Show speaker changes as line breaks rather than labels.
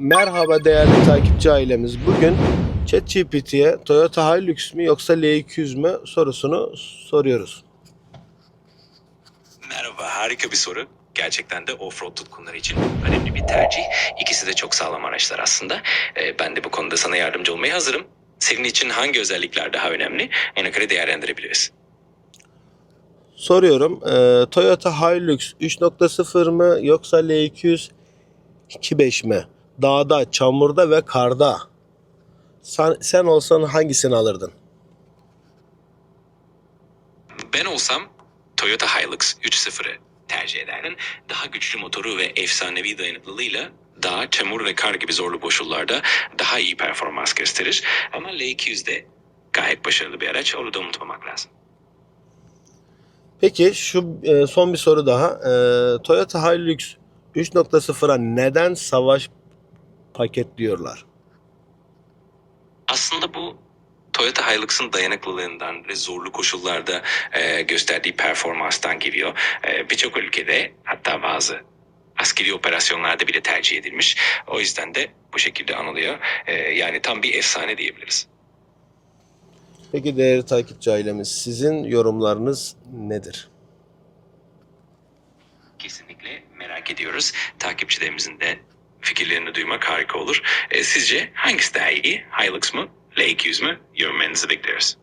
Merhaba değerli takipçi ailemiz. Bugün ChatGPT'ye Toyota Hilux mü yoksa L200 mü sorusunu soruyoruz.
Merhaba, harika bir soru. Gerçekten de offroad tutkunları için önemli bir tercih. İkisi de çok sağlam araçlar aslında. Ee, ben de bu konuda sana yardımcı olmaya hazırım. Senin için hangi özellikler daha önemli? Ona göre değerlendirebiliriz.
Soruyorum. e, Toyota Hilux 3.0 mı yoksa L200 2.5 mi? Dağda, çamurda ve karda. Sen, sen olsan hangisini alırdın?
Ben olsam Toyota Hilux 3.0'ı tercih ederdim. Daha güçlü motoru ve efsanevi dayanıklılığıyla daha çamur ve kar gibi zorlu koşullarda daha iyi performans gösterir. Ama L200 de gayet başarılı bir araç. Onu da unutmamak lazım.
Peki şu e, son bir soru daha. E, Toyota Hilux 3.0'a neden savaş paket diyorlar?
Aslında bu Toyota Hilux'ın dayanıklılığından ve zorlu koşullarda e, gösterdiği performanstan geliyor. E, Birçok ülkede hatta bazı askeri operasyonlarda bile tercih edilmiş. O yüzden de bu şekilde anılıyor. E, yani tam bir efsane diyebiliriz.
Peki değerli takipçi ailemiz sizin yorumlarınız nedir?
Kesinlikle merak ediyoruz. Takipçilerimizin de fikirlerini duymak harika olur. E, sizce hangisi daha iyi? Hilux mu? L200 mü? Yorumlarınızı bekliyoruz.